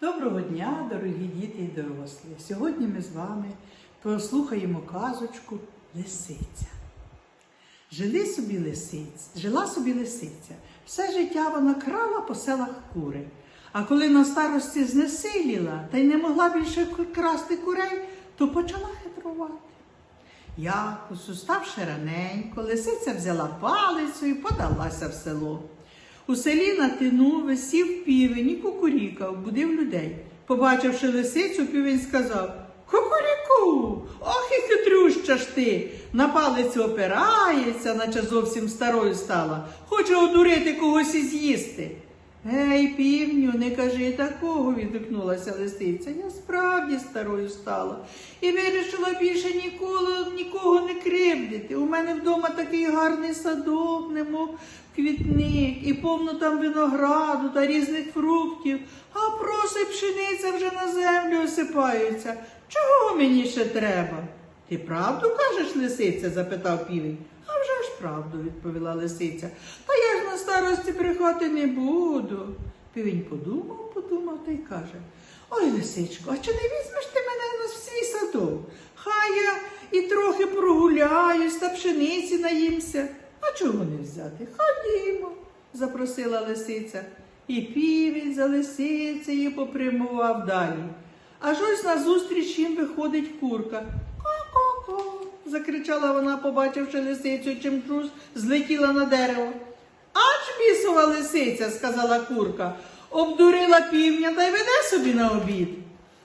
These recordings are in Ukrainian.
Доброго дня, дорогі діти і дорослі! Сьогодні ми з вами послухаємо казочку Лисиця. Жили собі лисиць, жила собі лисиця. Все життя вона крала по селах кури. А коли на старості знесиліла та й не могла більше красти курей, то почала хитрувати. Якось, уставши раненько, лисиця взяла палицю і подалася в село. У селі на тину висів півень і кукурікав, будив людей. Побачивши лисицю, півень сказав Кукуріку, ох і хитрюща ж ти. На палицю опирається, наче зовсім старою стала. Хоче одурити когось і з'їсти. Гей, півню, не кажи такого, відгукнулася лисиця. Я справді старою стала і вирішила більше ніколи нікого не кривдити. У мене вдома такий гарний садок, немов квітник, і повно там винограду та різних фруктів, а проси пшениця вже на землю осипаються. Чого мені ще треба? Ти правду кажеш, лисиця? запитав півень. А вже ж правду, відповіла лисиця. Та я ж на старості брехати не буду. Півень подумав, подумав та й каже Ой, лисичко, а чи не візьмеш ти мене на свій садок? Хай я і трохи прогуляюсь та пшениці наїмся. А чого не взяти? Ходімо, запросила лисиця. І півень за лисицею попрямував далі. Аж ось назустріч їм виходить курка. Закричала вона, побачивши лисицю, чим чуз злетіла на дерево. Ач бісова лисиця, сказала курка, обдурила півня та й веде собі на обід.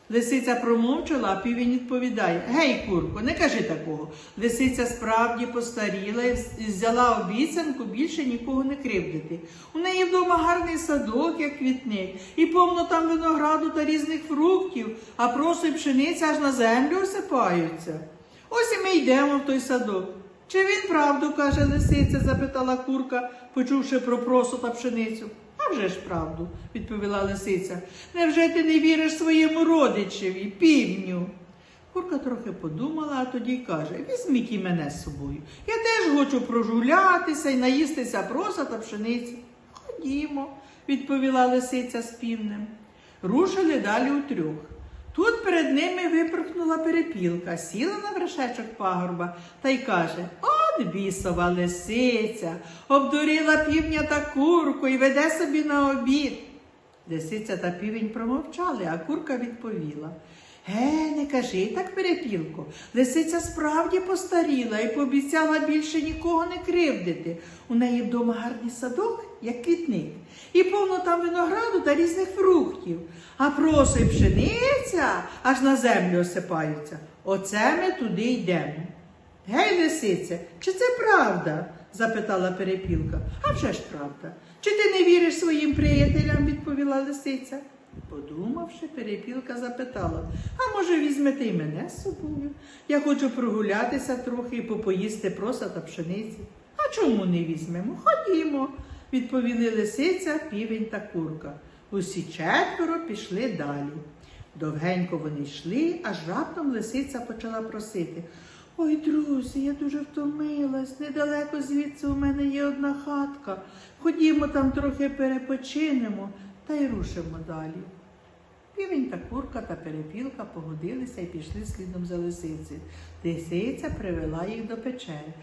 Лисиця промовчала, а півень відповідає Гей, курко, не кажи такого. Лисиця справді постаріла і взяла обіцянку більше нікого не кривдити. У неї вдома гарний садок, як квітник, і повно там винограду та різних фруктів, а просто й пшениця аж на землю осипаються. Ось і ми йдемо в той садок. Чи він правду каже лисиця? запитала курка, почувши про просу та пшеницю. А вже ж правду, відповіла лисиця. Невже ти не віриш своєму родичеві, півню? Курка трохи подумала, а тоді каже Візьміть і мене з собою. Я теж хочу прожулятися і наїстися проса та пшениці. Ходімо, відповіла лисиця з півнем. Рушили далі утрьох. Тут перед ними випорхнула перепілка, сіла на вершечок пагорба та й каже От бісова лисиця, обдурила півня та курку і веде собі на обід. Лисиця та півень промовчали, а курка відповіла. Ге, не кажи так, перепілко. Лисиця справді постаріла і пообіцяла більше нікого не кривдити. У неї вдома гарний садок, як квітник, і повно там винограду та різних фруктів. А проси пшениця аж на землю осипаються. Оце ми туди йдемо. Гей, лисиця, чи це правда? запитала перепілка. А вже ж правда. Чи ти не віриш своїм приятелям? відповіла лисиця. Подумавши, перепілка запитала, а може візьмете й мене з собою? Я хочу прогулятися трохи і попоїсти проса та пшениці. А чому не візьмемо? Ходімо, відповіли лисиця, півень та курка. Усі четверо пішли далі. Довгенько вони йшли, аж раптом лисиця почала просити. Ой, друзі, я дуже втомилась. Недалеко звідси у мене є одна хатка. Ходімо там трохи перепочинемо та й рушимо далі. Півень та курка та перепілка погодилися і пішли слідом за лисицею. Лисиця привела їх до печери.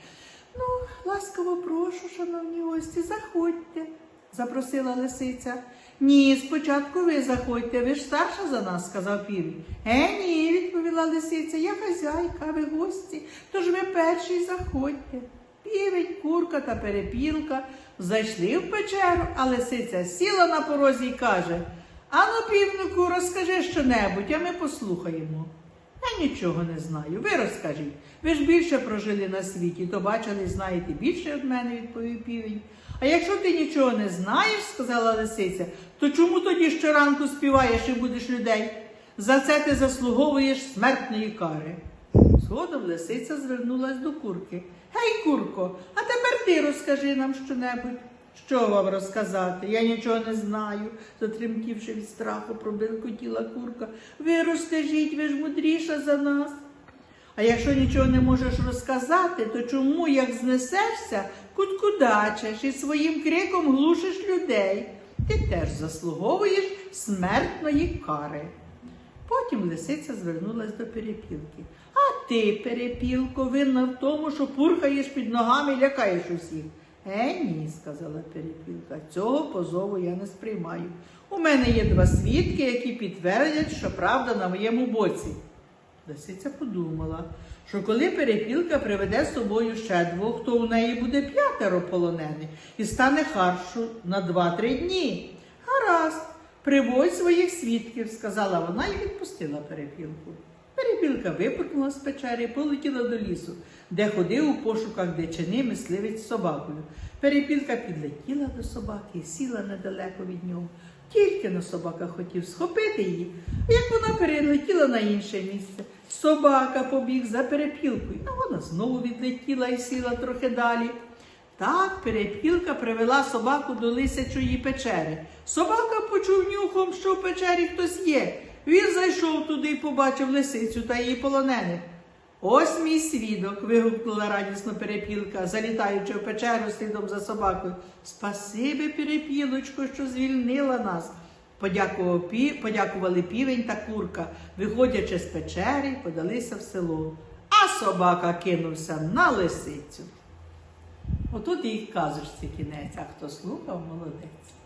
Ну, ласкаво прошу, шановні гості, заходьте, запросила лисиця. Ні, спочатку ви заходьте, ви ж старша за нас, сказав півень. Е, ні, відповіла лисиця, я хазяйка, ви гості, тож ви перші заходьте. Півень, курка та перепілка зайшли в печеру, а лисиця сіла на порозі і каже Ану, півнику, розкажи щонебудь, а ми послухаємо. Я нічого не знаю. Ви розкажіть. Ви ж більше прожили на світі, то бачили, знаєте більше від мене, відповів півень. А якщо ти нічого не знаєш, сказала лисиця, то чому тоді щоранку співаєш і будеш людей? За це ти заслуговуєш смертної кари. Згодом лисиця звернулась до курки. Гей, курко, а тепер ти розкажи нам щонебудь. Що вам розказати? Я нічого не знаю, затремтівши від страху, пробелкотіла курка. Ви розкажіть, ви ж мудріша за нас. А якщо нічого не можеш розказати, то чому, як знесешся, куткудачиш і своїм криком глушиш людей? ти теж заслуговуєш смертної кари. Потім лисиця звернулась до перепілки. А ти, перепілко, винна в тому, що пурхаєш під ногами і лякаєш усіх. Е, ні, сказала перепілка, цього позову я не сприймаю. У мене є два свідки, які підтвердять, що правда на моєму боці. Лисиця подумала, що коли перепілка приведе з собою ще двох, то у неї буде п'ятеро полонених і стане харшу на два-три дні. Гаразд, приводь своїх свідків, сказала вона і відпустила перепілку. Перепілка випорхнула з печери і полетіла до лісу, де ходив у пошуках дичини мисливець з собакою. Перепілка підлетіла до собаки і сіла недалеко від нього. Тільки на собака хотів схопити її, як вона перелетіла на інше місце. Собака побіг за перепілкою, а вона знову відлетіла і сіла трохи далі. Так перепілка привела собаку до лисячої печери. Собака почув нюхом, що в печері хтось є. Він зайшов туди і побачив лисицю та її полонених. Ось мій свідок, вигукнула радісно перепілка, залітаючи в печеру слідом за собакою. Спасибі, перепілочко, що звільнила нас. Подякували півень та курка, виходячи з печери, подалися в село. А собака кинувся на лисицю. Отут і казочці кінець, а хто слухав, молодець.